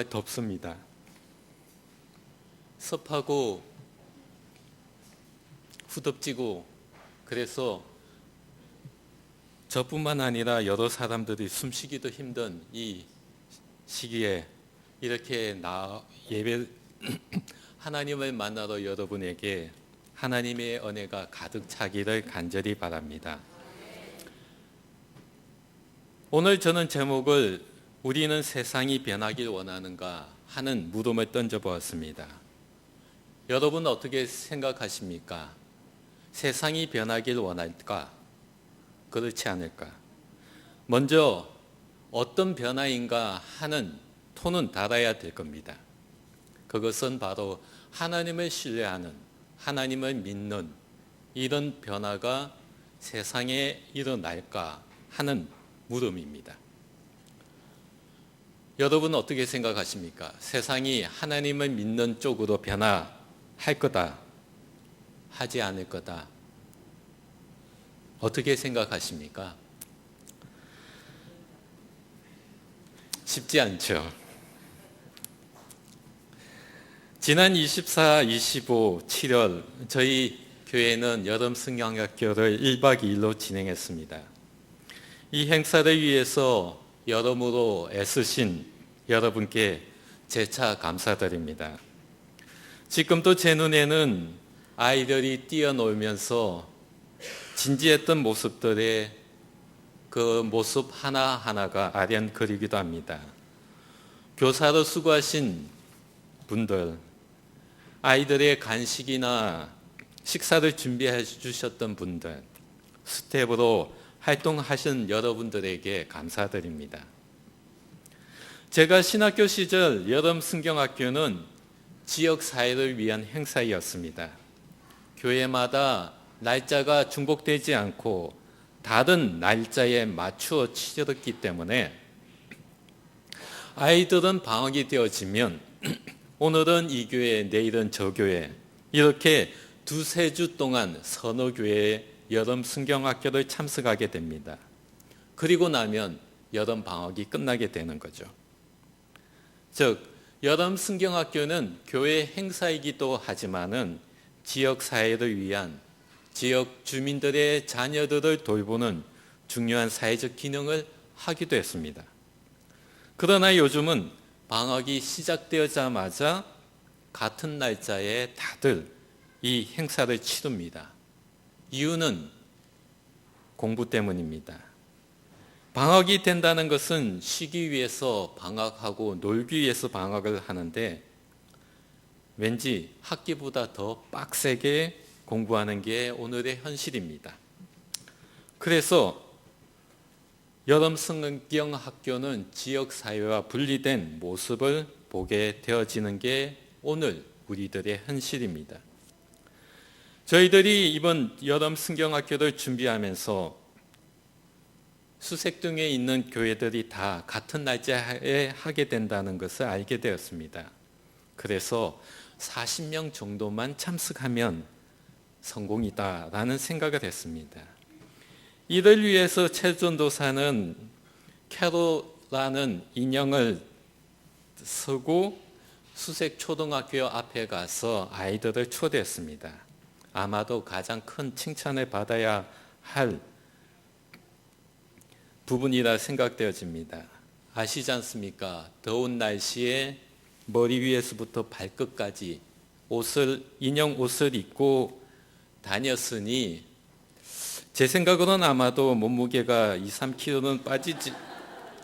정말 덥습니다. 습하고 후덥지고 그래서 저뿐만 아니라 여러 사람들이 숨쉬기도 힘든 이 시기에 이렇게 나 예배 하나님을 만나러 여러분에게 하나님의 은혜가 가득 차기를 간절히 바랍니다. 오늘 저는 제목을 우리는 세상이 변하길 원하는가 하는 물음을 던져보았습니다. 여러분 어떻게 생각하십니까? 세상이 변하길 원할까? 그렇지 않을까? 먼저 어떤 변화인가 하는 톤은 달아야 될 겁니다. 그것은 바로 하나님을 신뢰하는, 하나님을 믿는 이런 변화가 세상에 일어날까 하는 물음입니다. 여러분 어떻게 생각하십니까? 세상이 하나님을 믿는 쪽으로 변화할 거다, 하지 않을 거다. 어떻게 생각하십니까? 쉽지 않죠. 지난 24, 25, 7월 저희 교회는 여름 승강학교를 1박 2일로 진행했습니다. 이 행사를 위해서 여러모로 애쓰신 여러분께 재차 감사드립니다. 지금도 제 눈에는 아이들이 뛰어놀면서 진지했던 모습들의 그 모습 하나하나가 아련거리기도 합니다. 교사로 수고하신 분들, 아이들의 간식이나 식사를 준비해 주셨던 분들, 스텝으로 활동하신 여러분들에게 감사드립니다. 제가 신학교 시절 여름 승경학교는 지역 사회를 위한 행사였습니다. 교회마다 날짜가 중복되지 않고 다른 날짜에 맞추어 치러졌기 때문에 아이들은 방학이 되어지면 오늘은 이 교회, 내일은 저 교회 이렇게 두세 주 동안 선호교회 여름 순경학교를 참석하게 됩니다. 그리고 나면 여름 방학이 끝나게 되는 거죠. 즉 여름 순경학교는 교회 행사이기도 하지만은 지역 사회를 위한 지역 주민들의 자녀들을 돌보는 중요한 사회적 기능을 하기도 했습니다. 그러나 요즘은 방학이 시작되자마자 같은 날짜에 다들 이 행사를 치릅니다. 이유는 공부 때문입니다. 방학이 된다는 것은 쉬기 위해서 방학하고 놀기 위해서 방학을 하는데 왠지 학기보다 더 빡세게 공부하는 게 오늘의 현실입니다. 그래서 여름 성경 학교는 지역 사회와 분리된 모습을 보게 되어지는 게 오늘 우리들의 현실입니다. 저희들이 이번 여름 성경 학교를 준비하면서 수색동에 있는 교회들이 다 같은 날짜에 하게 된다는 것을 알게 되었습니다. 그래서 40명 정도만 참석하면 성공이다라는 생각을 했습니다. 이를 위해서 최전도사는 캐로라는 인형을 쓰고 수색 초등학교 앞에 가서 아이들을 초대했습니다. 아마도 가장 큰 칭찬을 받아야 할 부분이라 생각되어집니다. 아시지 않습니까? 더운 날씨에 머리 위에서부터 발끝까지 옷을 인형 옷을 입고 다녔으니 제 생각으로는 아마도 몸무게가 2, 3kg는 빠지지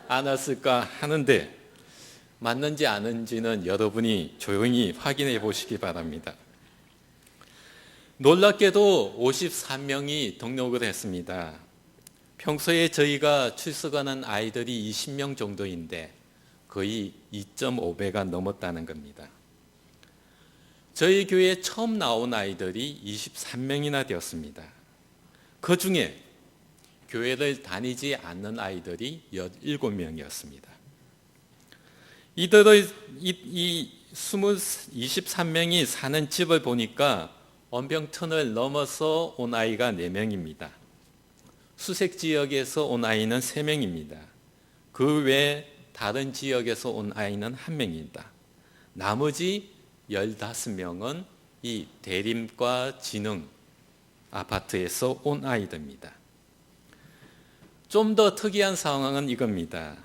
않았을까 하는데 맞는지 아는지는 여러분이 조용히 확인해 보시기 바랍니다. 놀랍게도 53명이 등록을 했습니다. 평소에 저희가 출석하는 아이들이 20명 정도인데 거의 2.5배가 넘었다는 겁니다. 저희 교회에 처음 나온 아이들이 23명이나 되었습니다. 그 중에 교회를 다니지 않는 아이들이 17명이었습니다. 이들의 이, 이 23명이 사는 집을 보니까 언병천을 넘어서 온 아이가 4명입니다. 수색 지역에서 온 아이는 3명입니다. 그 외 다른 지역에서 온 아이는 한 명이다. 나머지 15명은 이 대림과 진흥 아파트에서 온 아이들입니다. 좀 더 특이한 상황은 이겁니다.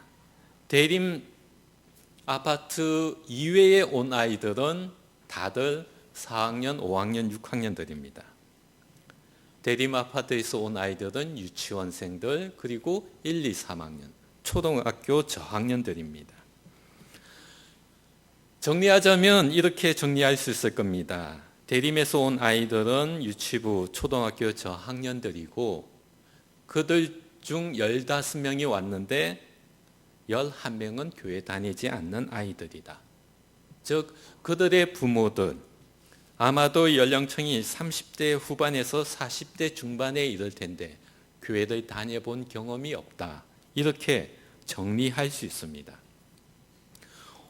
대림 아파트 이외에 온 아이들은 다들 4학년, 5학년, 6학년들입니다. 대림 아파트에서 온 아이들은 유치원생들 그리고 1, 2, 3학년 초등학교 저학년들입니다. 정리하자면 이렇게 정리할 수 있을 겁니다. 대림에서 온 아이들은 유치부 초등학교 저학년들이고 그들 중 15명이 왔는데 11명은 교회 다니지 않는 아이들이다. 즉 그들의 부모들 아마도 연령층이 30대 후반에서 40대 중반에 이를 텐데 교회를 다녀본 경험이 없다. 이렇게 정리할 수 있습니다.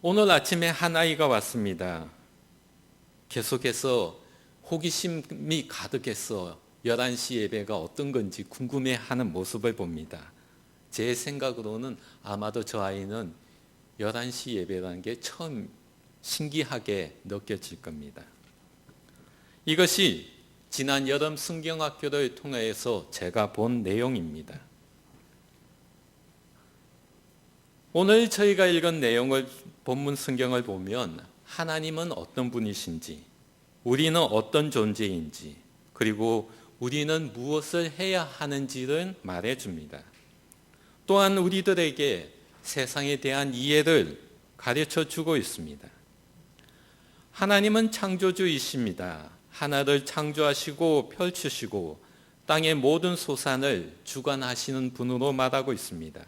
오늘 아침에 한 아이가 왔습니다. 계속해서 호기심이 가득해서 11시 예배가 어떤 건지 궁금해 하는 모습을 봅니다. 제 생각으로는 아마도 저 아이는 11시 예배라는 게 처음 신기하게 느껴질 겁니다. 이것이 지난 여름 성경학교를 통해서 제가 본 내용입니다. 오늘 저희가 읽은 내용을 본문 성경을 보면 하나님은 어떤 분이신지, 우리는 어떤 존재인지, 그리고 우리는 무엇을 해야 하는지를 말해 줍니다. 또한 우리들에게 세상에 대한 이해를 가르쳐 주고 있습니다. 하나님은 창조주이십니다. 하나를 창조하시고 펼치시고 땅의 모든 소산을 주관하시는 분으로 말하고 있습니다.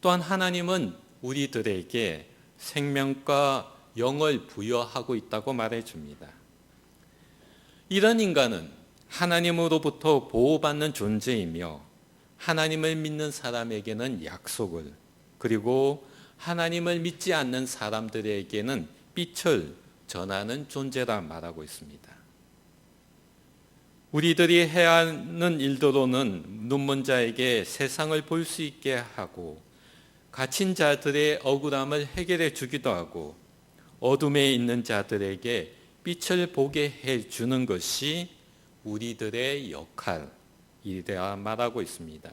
또한 하나님은 우리들에게 생명과 영을 부여하고 있다고 말해 줍니다. 이런 인간은 하나님으로부터 보호받는 존재이며 하나님을 믿는 사람에게는 약속을 그리고 하나님을 믿지 않는 사람들에게는 빛을 전하는 존재라 말하고 있습니다. 우리들이 해야 하는 일도로는 눈먼 자에게 세상을 볼 수 있게 하고 갇힌 자들의 억울함을 해결해 주기도 하고 어둠에 있는 자들에게 빛을 보게 해 주는 것이 우리들의 역할이라 말하고 있습니다.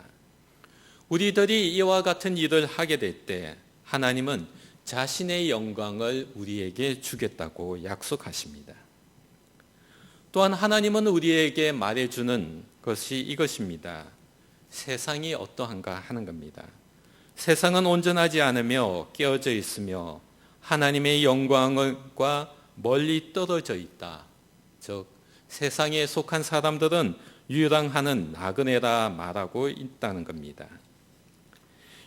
우리들이 이와 같은 일을 하게 될 때 하나님은 자신의 영광을 우리에게 주겠다고 약속하십니다. 또한 하나님은 우리에게 말해주는 것이 이것입니다. 세상이 어떠한가 하는 겁니다. 세상은 온전하지 않으며 깨어져 있으며 하나님의 영광과 멀리 떨어져 있다. 즉 세상에 속한 사람들은 유랑하는 나그네라 말하고 있다는 겁니다.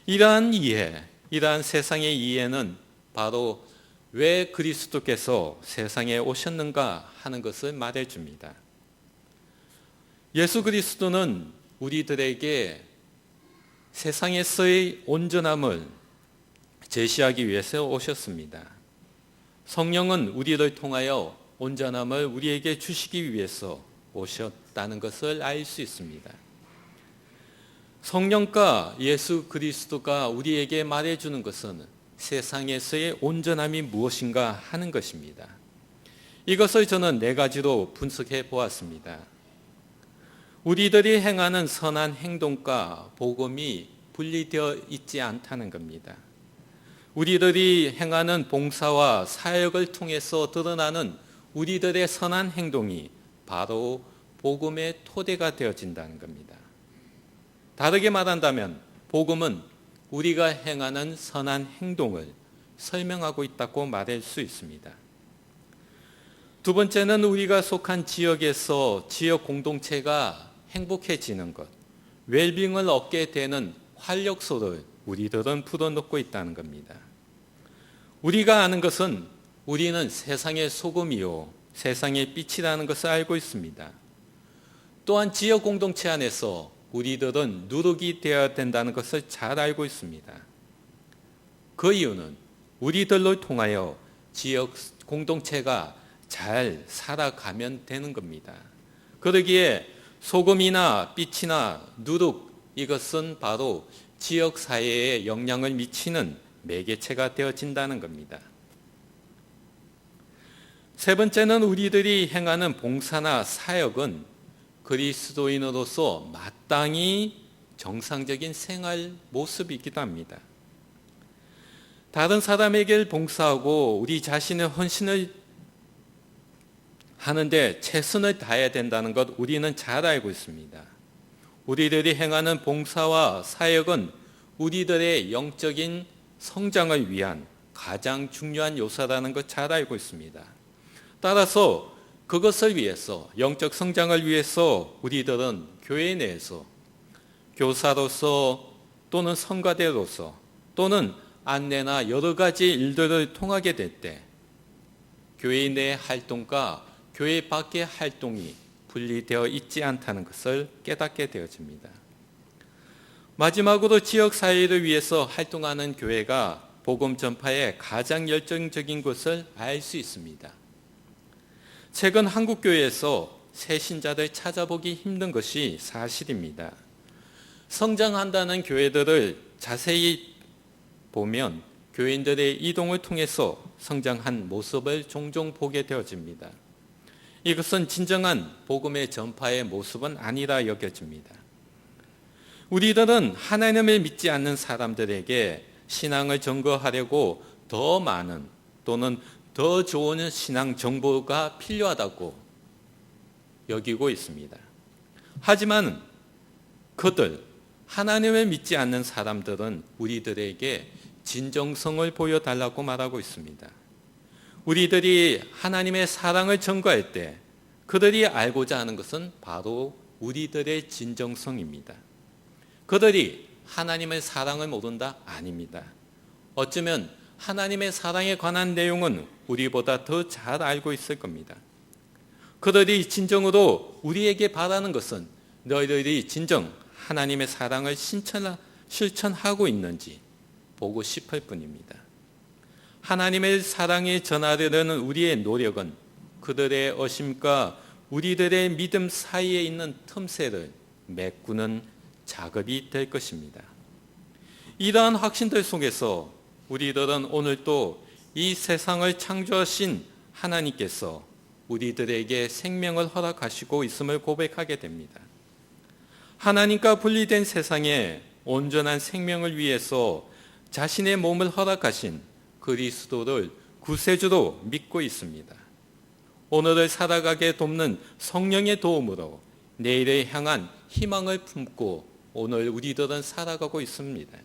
이러한 이해, 이러한 세상의 이해는 바로 왜 그리스도께서 세상에 오셨는가 하는 것을 말해 줍니다. 예수 그리스도는 우리들에게 세상에서의 온전함을 제시하기 위해서 오셨습니다. 성령은 우리를 통하여 온전함을 우리에게 주시기 위해서 오셨다는 것을 알 수 있습니다. 성령과 예수 그리스도가 우리에게 말해주는 것은 세상에서의 온전함이 무엇인가 하는 것입니다. 이것을 저는 네 가지로 분석해 보았습니다. 우리들이 행하는 선한 행동과 복음이 분리되어 있지 않다는 겁니다. 우리들이 행하는 봉사와 사역을 통해서 드러나는 우리들의 선한 행동이 바로 복음의 토대가 되어진다는 겁니다. 다르게 말한다면 복음은 우리가 행하는 선한 행동을 설명하고 있다고 말할 수 있습니다. 두 번째는 우리가 속한 지역에서 지역 공동체가 행복해지는 것, 웰빙을 얻게 되는 활력소를 우리들은 풀어놓고 있다는 겁니다. 우리가 아는 것은 우리는 세상의 소금이요, 세상의 빛이라는 것을 알고 있습니다. 또한 지역 공동체 안에서 우리들은 누룩이 되어야 된다는 것을 잘 알고 있습니다. 그 이유는 우리들로 통하여 지역 공동체가 잘 살아가면 되는 겁니다. 그러기에 소금이나 빛이나 누룩 이것은 바로 지역 사회에 영향을 미치는 매개체가 되어진다는 겁니다. 세 번째는 우리들이 행하는 봉사나 사역은 그리스도인으로서 마땅히 정상적인 생활 모습이 기도 합니다. 다른 사람에게 봉사하고 우리 자신의 헌신을 하는데 최선을 다해야 된다는 것 우리는 잘 알고 있습니다. 우리들이 행하는 봉사와 사역은 우리들의 영적인 성장을 위한 가장 중요한 요소라는 것 잘 알고 있습니다. 따라서 그것을 위해서 영적 성장을 위해서 우리들은 교회 내에서 교사로서 또는 성가대로서 또는 안내나 여러 가지 일들을 통하게 될 때 교회 내 활동과 교회 밖의 활동이 분리되어 있지 않다는 것을 깨닫게 되어집니다. 마지막으로 지역 사회를 위해서 활동하는 교회가 복음 전파에 가장 열정적인 것을 알 수 있습니다. 최근 한국 교회에서 새 신자들 찾아보기 힘든 것이 사실입니다. 성장한다는 교회들을 자세히 보면 교인들의 이동을 통해서 성장한 모습을 종종 보게 되어집니다. 이것은 진정한 복음의 전파의 모습은 아니라 여겨집니다. 우리들은 하나님을 믿지 않는 사람들에게 신앙을 증거하려고 더 많은 또는 더 좋은 신앙 정보가 필요하다고 여기고 있습니다. 하지만 그들, 하나님을 믿지 않는 사람들은 우리들에게 진정성을 보여달라고 말하고 있습니다. 우리들이 하나님의 사랑을 전가할 때 그들이 알고자 하는 것은 바로 우리들의 진정성입니다. 그들이 하나님의 사랑을 모른다? 아닙니다. 어쩌면 하나님의 사랑에 관한 내용은 우리보다 더 잘 알고 있을 겁니다. 그들이 진정으로 우리에게 바라는 것은 너희들이 진정 하나님의 사랑을 실천하고 있는지 보고 싶을 뿐입니다. 하나님의 사랑에 전하려는 우리의 노력은 그들의 어심과 우리들의 믿음 사이에 있는 틈새를 메꾸는 작업이 될 것입니다. 이러한 확신들 속에서 우리들은 오늘 또 이 세상을 창조하신 하나님께서 우리들에게 생명을 허락하시고 있음을 고백하게 됩니다. 하나님과 분리된 세상에 온전한 생명을 위해서 자신의 몸을 허락하신 그리스도를 구세주로 믿고 있습니다. 오늘을 살아가게 돕는 성령의 도움으로 내일을 향한 희망을 품고 오늘 우리들은 살아가고 있습니다.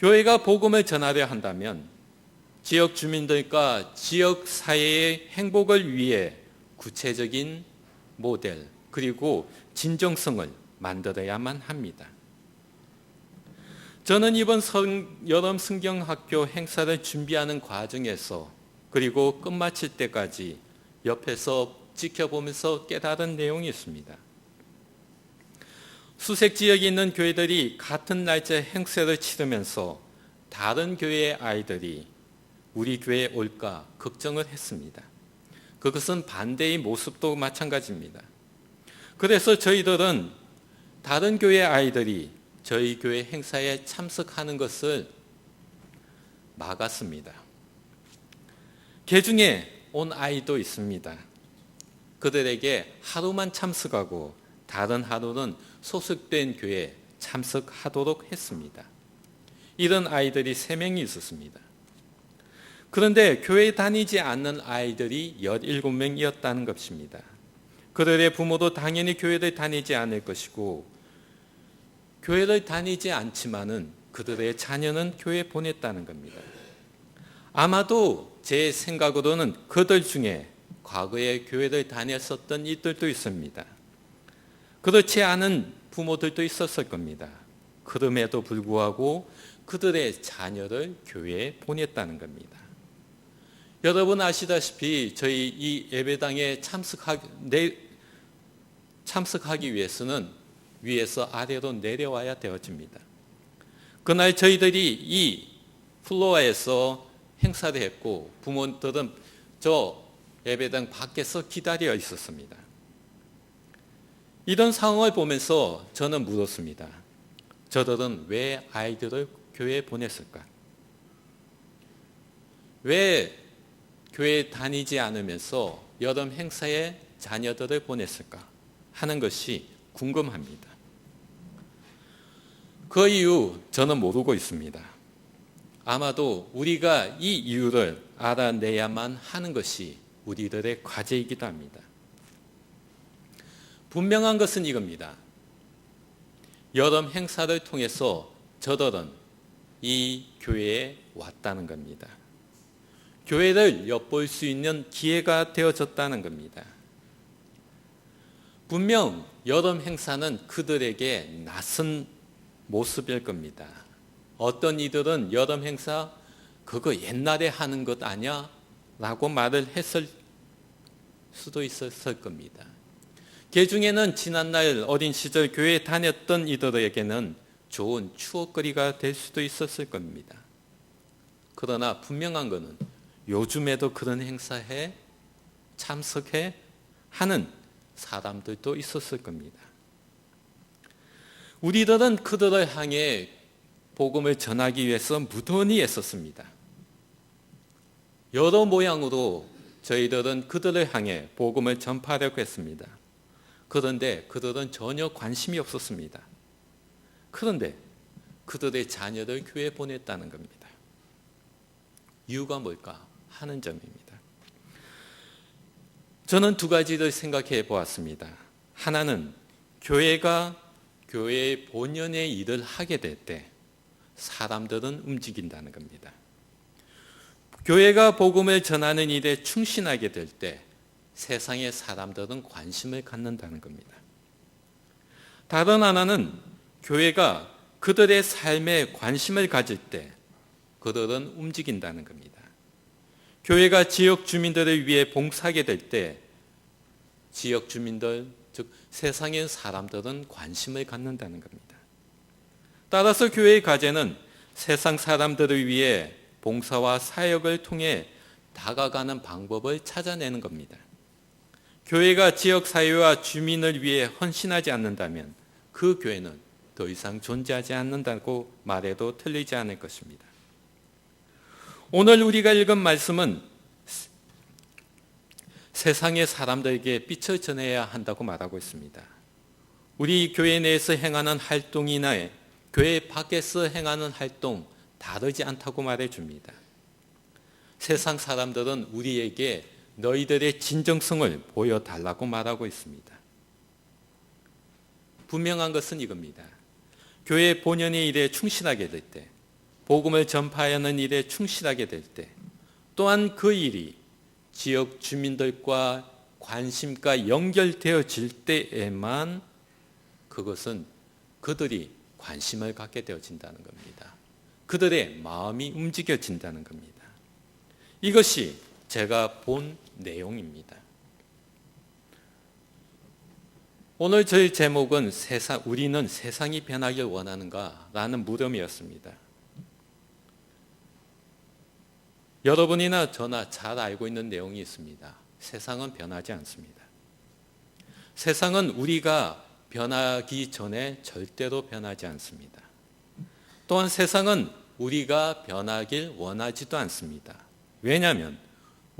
교회가 복음을 전하려 한다면 지역 주민들과 지역 사회의 행복을 위해 구체적인 모델 그리고 진정성을 만들어야만 합니다. 저는 이번 성, 여름 성경학교 행사를 준비하는 과정에서 그리고 끝마칠 때까지 옆에서 지켜보면서 깨달은 내용이 있습니다. 수색 지역에 있는 교회들이 같은 날짜에 행사를 치르면서 다른 교회의 아이들이 우리 교회에 올까 걱정을 했습니다. 그것은 반대의 모습도 마찬가지입니다. 그래서 저희들은 다른 교회 아이들이 저희 교회 행사에 참석하는 것을 막았습니다. 개 중에 온 아이도 있습니다. 그들에게 하루만 참석하고 다른 하루는 소속된 교회에 참석하도록 했습니다. 이런 아이들이 세 명이 있었습니다. 그런데 교회 다니지 않는 아이들이 17명이었다는 것입니다. 그들의 부모도 당연히 교회를 다니지 않을 것이고 교회를 다니지 않지만은 그들의 자녀는 교회 보냈다는 겁니다. 아마도 제 생각으로는 그들 중에 과거에 교회를 다녔었던 이들도 있습니다. 그렇지 않은 부모들도 있었을 겁니다. 그럼에도 불구하고 그들의 자녀를 교회에 보냈다는 겁니다. 여러분 아시다시피 저희 이 예배당에 참석하기, 참석하기 위해서는 위에서 아래로 내려와야 되어집니다. 그날 저희들이 이 플로어에서 행사를 했고 부모들은 저 예배당 밖에서 기다려 있었습니다. 이런 상황을 보면서 저는 물었습니다. 저들은 왜 아이들을 교회에 보냈을까? 왜 교회 다니지 않으면서 여름 행사에 자녀들을 보냈을까 하는 것이 궁금합니다. 그 이유 저는 모르고 있습니다. 아마도 우리가 이 이유를 알아내야만 하는 것이 우리들의 과제이기도 합니다. 분명한 것은 이겁니다. 여름 행사를 통해서 저들은 이 교회에 왔다는 겁니다. 교회를 엿볼 수 있는 기회가 되어졌다는 겁니다. 분명 여름 행사는 그들에게 낯선 모습일 겁니다. 어떤 이들은 여름 행사 그거 옛날에 하는 것 아니야? 라고 말을 했을 수도 있었을 겁니다. 그 중에는 지난날 어린 시절 교회에 다녔던 이들에게는 좋은 추억거리가 될 수도 있었을 겁니다. 그러나 분명한 것은 요즘에도 그런 행사에 참석해 하는 사람들도 있었을 겁니다. 우리들은 그들을 향해 복음을 전하기 위해서 무던히 애썼습니다. 여러 모양으로 저희들은 그들을 향해 복음을 전파하려고 했습니다. 그런데 그들은 전혀 관심이 없었습니다. 그런데 그들의 자녀를 교회에 보냈다는 겁니다. 이유가 뭘까 하는 점입니다. 저는 두 가지를 생각해 보았습니다. 하나는 교회가 교회의 본연의 일을 하게 될 때 사람들은 움직인다는 겁니다. 교회가 복음을 전하는 일에 충실하게 될 때 세상의 사람들은 관심을 갖는다는 겁니다. 다른 하나는 교회가 그들의 삶에 관심을 가질 때 그들은 움직인다는 겁니다. 교회가 지역 주민들을 위해 봉사하게 될 때 지역 주민들, 즉 세상의 사람들은 관심을 갖는다는 겁니다. 따라서 교회의 과제는 세상 사람들을 위해 봉사와 사역을 통해 다가가는 방법을 찾아내는 겁니다. 교회가 지역 사회와 주민을 위해 헌신하지 않는다면 그 교회는 더 이상 존재하지 않는다고 말해도 틀리지 않을 것입니다. 오늘 우리가 읽은 말씀은 세상의 사람들에게 빛을 전해야 한다고 말하고 있습니다. 우리 교회 내에서 행하는 활동이나 교회 밖에서 행하는 활동 다르지 않다고 말해 줍니다. 세상 사람들은 우리에게 너희들의 진정성을 보여달라고 말하고 있습니다. 분명한 것은 이겁니다. 교회 본연의 일에 충실하게 될 때, 복음을 전파하는 일에 충실하게 될 때, 또한 그 일이 지역 주민들과 관심과 연결되어질 때에만 그것은 그들이 관심을 갖게 되어진다는 겁니다. 그들의 마음이 움직여진다는 겁니다. 이것이 제가 본 내용입니다. 오늘 저희 제목은 세상, 우리는 세상이 변하길 원하는가? 라는 물음이었습니다. 여러분이나 저나 잘 알고 있는 내용이 있습니다. 세상은 변하지 않습니다. 세상은 우리가 변하기 전에 절대로 변하지 않습니다. 또한 세상은 우리가 변하길 원하지도 않습니다. 왜냐하면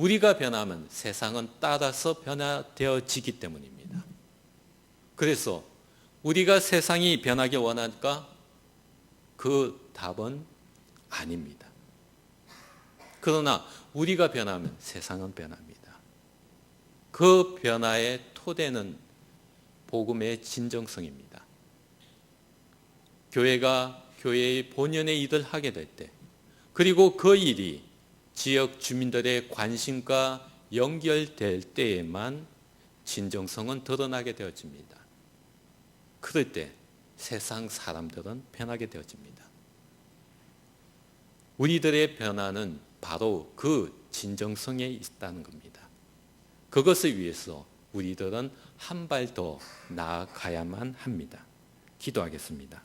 우리가 변하면 세상은 따라서 변화되어지기 때문입니다. 그래서 우리가 세상이 변하길 원할까? 그 답은 아닙니다. 그러나 우리가 변하면 세상은 변합니다. 그 변화의 토대는 복음의 진정성입니다. 교회가 교회의 본연의 일을 하게 될 때, 그리고 그 일이 지역 주민들의 관심과 연결될 때에만 진정성은 드러나게 되어집니다. 그럴 때 세상 사람들은 변하게 되어집니다. 우리들의 변화는 바로 그 진정성에 있다는 겁니다. 그것을 위해서 우리들은 한 발 더 나아가야만 합니다. 기도하겠습니다.